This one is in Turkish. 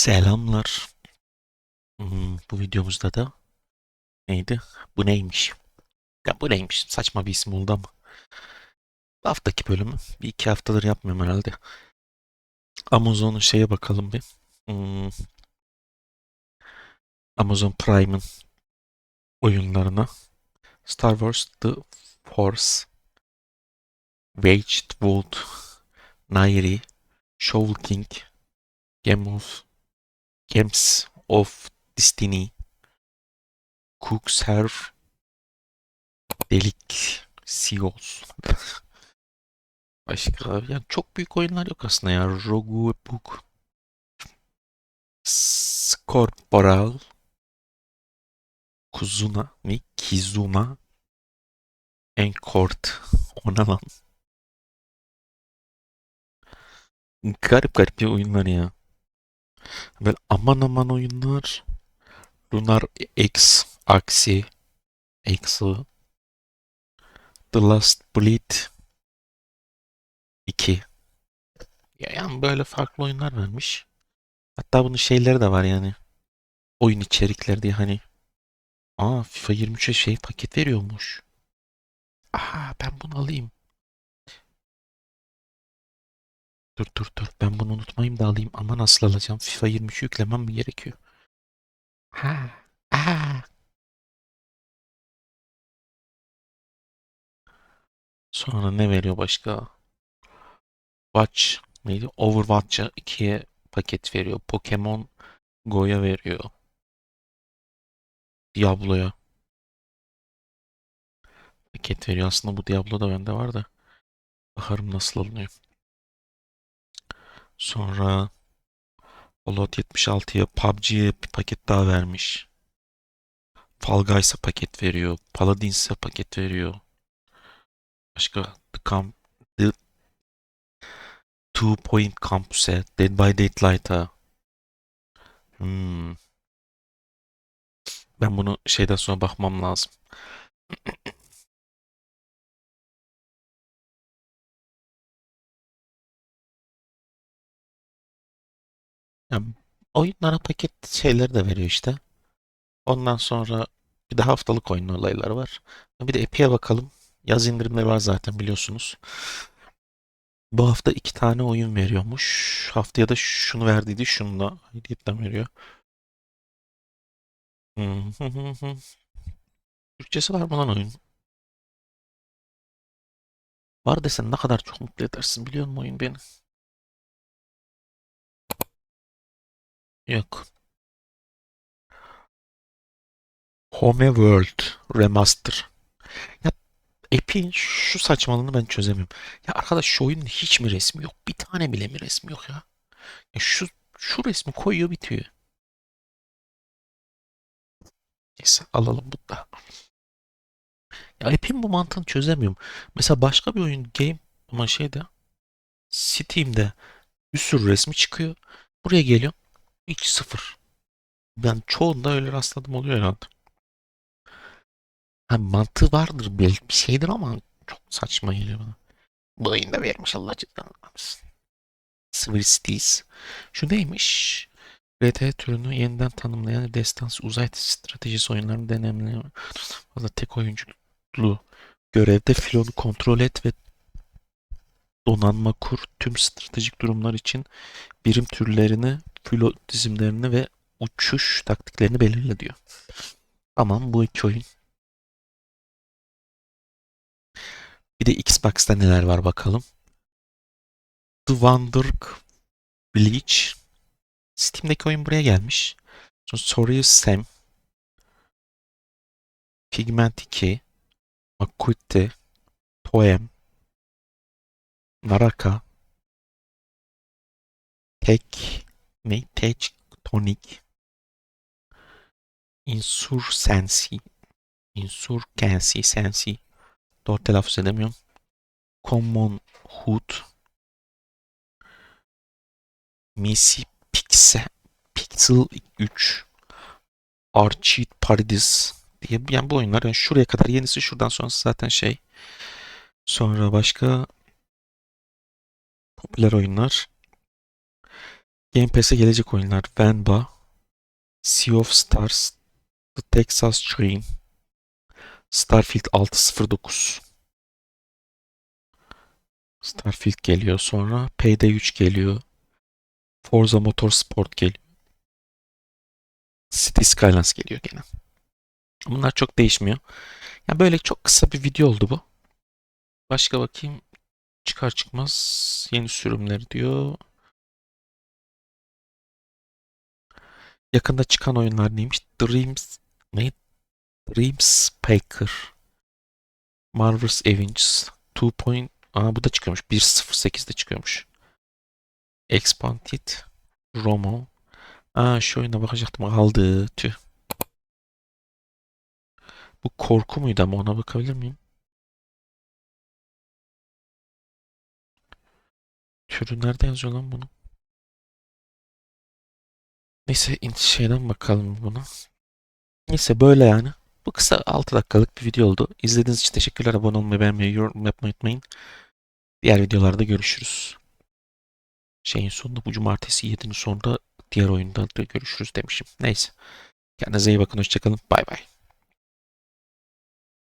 Selamlar. Hmm, bu videomuzda da neydi? Bu neymiş? Ya bu neymiş? Saçma bir isim oldu ama. Bu haftaki bölümü bir iki haftadır yapmıyorum herhalde. Amazon'un şeye bakalım bir. Hmm, Amazon Prime'ın oyunlarına. Star Wars The Force, Waged World, Nairi, Shovel King, Game of Games of Destiny, Cooks Serve, Delik Seals. Başka yani çok büyük oyunlar yok aslında ya. Rogue Book, Scorporal, Kuzuna ne? Kizuna, Encourt. O ne lan? Garip garip bir oyunlar ya. Böyle aman aman oyunlar. Lunar X, Axie, X'ı, The Last Bleed 2. Ya yani böyle farklı oyunlar vermiş. Hatta bunun şeyleri de var yani. Oyun içerikleri diye hani. Aa FIFA 23'e şey paket veriyormuş. Aa ben bunu alayım. Dur dur dur ben bunu unutmayayım da alayım. Ama nasıl alacağım? FIFA 23'ü yüklemem mi gerekiyor? Ha. Aa. Sonra ne veriyor başka? Watch neydi? Overwatch'a 2'ye paket veriyor. Pokemon Go'ya veriyor. Diablo'ya paket veriyor. Aslında bu Diablo da bende var da. Bakarım nasıl alınıyor. Sonra Fallout 76'ya PUBG'ye bir paket daha vermiş. Fall Guys'a paket veriyor. Paladins'e paket veriyor. Başka The Camp The Two Point Campus'e Dead by Daylight'a Hmm. Ben bunu şeyden sonra bakmam lazım. Oyunlara paket şeyleri de veriyor işte. Ondan sonra bir de haftalık oyun olayları var. Bir de Epic'e bakalım. Yaz indirimleri var zaten biliyorsunuz. Bu hafta iki tane oyun veriyormuş. Haftaya da şunu verdiydi. Şunu da hediyetten veriyor. Türkçesi var mı lan oyun? Var desen ne kadar çok mutlu edersin biliyor musun oyun beni? Yok. Homeworld Remaster. Ya Epic'in şu saçmalığını ben çözemiyorum. Ya arkadaş şu oyunun hiç mi resmi yok? Bir tane bile mi resmi yok ya? Ya şu şu resmi koyuyor bitiyor. Neyse alalım bunu da. Ya Epic'in bu mantığını çözemiyorum. Mesela başka bir oyun game ama şeyde Steam'de bir sürü resmi çıkıyor. Buraya geliyor. Hiç sıfır. Ben çoğunda öyle rastladım oluyor herhalde. Ha, mantığı vardır belki bir şeydir ama çok saçma geliyor bana. Bu oyunda vermiş Allah vermesin. Civil Cities. Şu neymiş? RT türünü yeniden tanımlayan destansı uzay stratejisi oyunlarını deneyimleyen fazla tek oyunculu görevde filonu kontrol et ve donanma kur tüm stratejik durumlar için birim türlerini, filo dizimlerini ve uçuş taktiklerini belirle diyor. Tamam bu iki oyun. Bir de Xbox'ta neler var bakalım. The Wonder Bleach. Steam'deki oyun buraya gelmiş. Sonra Sorry Sam. Pigment 2. Makuite. Poem. Naraka. Tek. Ne? Tectonic. Insurgency. Insurgency. Sensi. Doğru telaffuz edemiyorum. Common Hood. Missy Pixel. Pixel 3. Archie Paradis diye yani bu oyunlar yani şuraya kadar yenisi şuradan sonrası zaten şey. Sonra başka popüler oyunlar. Game Pass'e gelecek oyunlar. Venba, Sea of Stars, The Texas Train, Starfield 609. Starfield geliyor sonra. Payday 3 geliyor. Forza Motorsport geliyor. City Skylines geliyor gene. Bunlar çok değişmiyor. Ya böyle çok kısa bir video oldu bu. Başka bakayım. Çıkar çıkmaz yeni sürümler diyor. Yakında çıkan oyunlar neymiş? Dreams ne? Dreams Packer. Marvel's Avengers 2. Point, aa bu da çıkıyormuş. 1.08'de çıkıyormuş. Expanded Romo. Aa şu oyuna bakacaktım. Aldı. Tüh. Bu korku muydu ama ona bakabilir miyim? Türü nerede yazıyor lan bunu? Neyse şeyden bakalım buna. Neyse böyle yani. Bu kısa 6 dakikalık bir video oldu. İzlediğiniz için teşekkürler. Abone olmayı, beğenmeyi, yorum yapmayı unutmayın. Diğer videolarda görüşürüz. Şeyin sonunda bu cumartesi 7'nin sonunda diğer oyunda da görüşürüz demişim. Neyse. Kendinize iyi bakın. Hoşçakalın. Bay bay.